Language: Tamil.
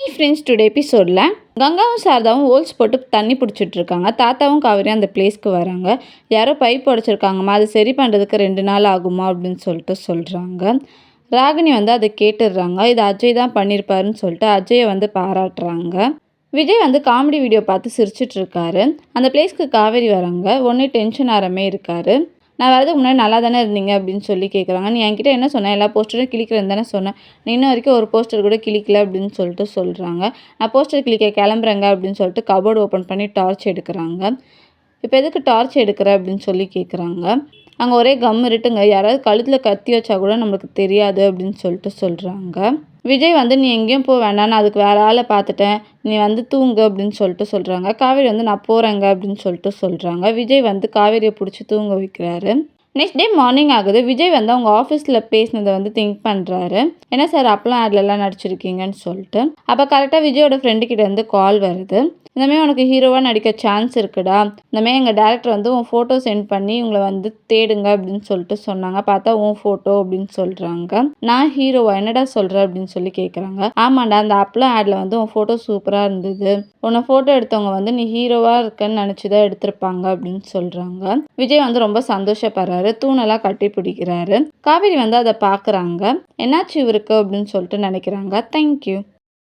ஃப்ரெண்ட்ஸ் டுடே எபிசோடில் கங்காவும் சாரதாவும் ஹோல்ஸ் போட்டு தண்ணி பிடிச்சிட்ருக்காங்க. தாத்தாவும் காவிரியும் அந்த பிளேஸ்க்கு வராங்க. யாரோ பைப் உடச்சிருக்காங்கம்மா அது சரி பண்ணுறதுக்கு ரெண்டு நாள் ஆகுமா அப்படின்னு சொல்லிட்டு சொல்கிறாங்க ராகினி வந்து அதை கேட்டுடுறாங்க. இது அஜய் தான் பண்ணியிருப்பாருன்னு சொல்லிட்டு அஜயை வந்து பாராட்டுறாங்க. விஜய் வந்து காமெடி வீடியோ பார்த்து சிரிச்சிட்ருக்காரு. அந்த பிளேஸ்க்கு காவேரி வராங்க. ஒன்று டென்ஷன் ஆரமே இருக்காரு. நான் வரதுக்கு முன்னாடி நல்லா தானே இருந்தீங்க அப்படின்னு சொல்லி கேட்குறாங்க நீ என்கிட்ட என்ன சொன்னேன் எல்லா போஸ்டரும் கிளிக்கிறேன்னு தானே சொன்னேன் நீ இன்ன வரைக்கும் ஒரு போஸ்டர் கூட கிளிக்கல அப்படின்னு சொல்லிட்டு சொல்கிறாங்க நான் போஸ்டர் கிளிக்க கிளம்புறேங்க அப்படின்னு சொல்லிட்டு கபோர்டு ஓப்பன் பண்ணி டார்ச் எடுக்கிறாங்க. இப்போ எதுக்கு டார்ச் எடுக்கிற அப்படின்னு சொல்லி கேட்குறாங்க அங்கே ஒரே கம் இருட்டுங்க. யாராவது கழுத்தில் கத்தி வச்சா கூட நம்மளுக்கு தெரியாது அப்படின்னு சொல்லிட்டு சொல்கிறாங்க விஜய் வந்து நீ எங்கேயும் போக வேண்டாம். நான் அதுக்கு வேறு ஆளை பார்த்துட்டேன். நீ வந்து தூங்கு அப்படின்னு சொல்லிட்டு சொல்கிறாங்க காவேரி வந்து நான் போகிறேங்க அப்படின்னு சொல்லிட்டு சொல்கிறாங்க விஜய் வந்து காவேரியை பிடிச்சி தூங்க வைக்கிறாரு. நெக்ஸ்ட் டே மார்னிங் ஆகுது. விஜய் வந்து அவங்க ஆஃபீஸில் பேசினதை வந்து திங்க் பண்ணுறாரு என்ன சார் அப்பெல்லாம் ஆட்லலாம் நடிச்சிருக்கீங்கன்னு சொல்லிட்டு. அப்போ கரெக்டாக விஜயோட ஃப்ரெண்டு கிட்ட இருந்து கால் வருது. இந்தமாரி உனக்கு ஹீரோவாக நடிக்க சான்ஸ் இருக்குடா. இந்தமாரி எங்கள் டேரக்டர் வந்து உன் ஃபோட்டோ சென்ட் பண்ணி உங்களை வந்து தேடுங்க அப்படின்னு சொல்லிட்டு சொன்னாங்க. பார்த்தா உன் ஃபோட்டோ அப்படின்னு சொல்கிறாங்க நான் ஹீரோவா என்னடா சொல்கிற அப்படின்னு சொல்லி கேட்குறாங்க ஆமாண்டா அந்த அப்பெல்லாம் ஆடில் வந்து உன் ஃபோட்டோ சூப்பராக இருந்தது. உன்னை ஃபோட்டோ எடுத்தவங்க வந்து நீ ஹீரோவாக இருக்கன்னு நினச்சி தான் எடுத்திருப்பாங்க அப்படின்னு சொல்கிறாங்க விஜய் வந்து ரொம்ப சந்தோஷப்படுறாரு. தூணெல்லாம் கட்டி பிடிக்கிறாரு. காவேரி வந்து அதை பார்க்குறாங்க. என்னாச்சு இவருக்கு அப்படின்னு சொல்லிட்டு நினைக்கிறாங்க. தேங்க்யூ